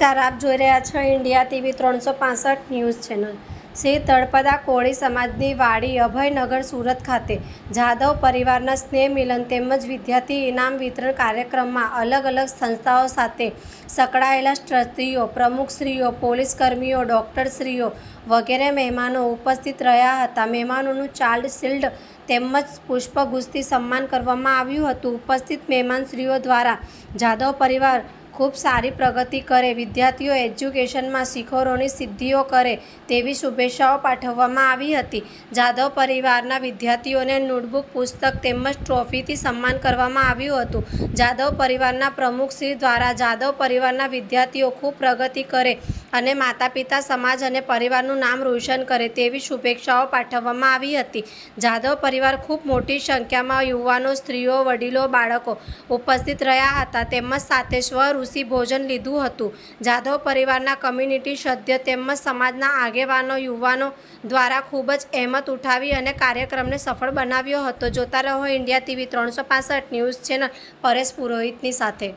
નમસ્કાર, આપ જોઈ રહ્યા છો ઇન્ડિયા ટીવી ત્રણસો પાસઠ ન્યૂઝ ચેનલ. શ્રી તળપદા કોળી સમાજની વાડી અભયનગર સુરત ખાતે જાદવ પરિવારના સ્નેહ મિલન તેમજ વિદ્યાર્થી ઇનામ વિતરણ કાર્યક્રમમાં અલગ અલગ સંસ્થાઓ સાથે સંકળાયેલા ટ્રસ્ટીઓ પ્રમુખશ્રીઓ પોલીસકર્મીઓ ડૉક્ટરશ્રીઓ વગેરે મહેમાનો ઉપસ્થિત રહ્યા હતા. મહેમાનોનું ચાઇલ્ડ શિલ્ડ તેમજ પુષ્પગુસ્તી સન્માન કરવામાં આવ્યું હતું. ઉપસ્થિત મહેમાનશ્રીઓ દ્વારા જાદવ પરિવાર ખૂબ સારી પ્રગતિ કરે, વિદ્યાર્થીઓ એજ્યુકેશનમાં શિખરોની સિદ્ધિઓ કરે તેવી શુભેચ્છાઓ પાઠવવામાં આવી હતી. જાદવ પરિવારના વિદ્યાર્થીઓને નોટબુક, પુસ્તક તેમજ ટ્રોફીથી સન્માન કરવામાં આવ્યું હતું. જાદવ પરિવારના પ્રમુખશ્રી દ્વારા જાદવ પરિવારના વિદ્યાર્થીઓ ખૂબ પ્રગતિ કરે અને માતા પિતા સમાજ અને પરિવારનું નામ રોશન કરે તેવી શુભેચ્છાઓ પાઠવવામાં આવી હતી. જાદવ પરિવાર ખૂબ મોટી સંખ્યામાં યુવાનો, સ્ત્રીઓ, વડીલો, બાળકો ઉપસ્થિત રહ્યા હતા. તેમજ સાથે સ્વઋષિ ભોજન લીધું હતું. જાદવ પરિવારના કમ્યુનિટી સભ્ય તેમજ સમાજના આગેવાનો, યુવાનો દ્વારા ખૂબ જ અહેમત ઉઠાવી અને કાર્યક્રમને સફળ બનાવ્યો હતો. જોતા રહો, ઇન્ડિયા ટીવી ત્રણસો ન્યૂઝ ચેનલ પરેશ પુરોહિતની સાથે.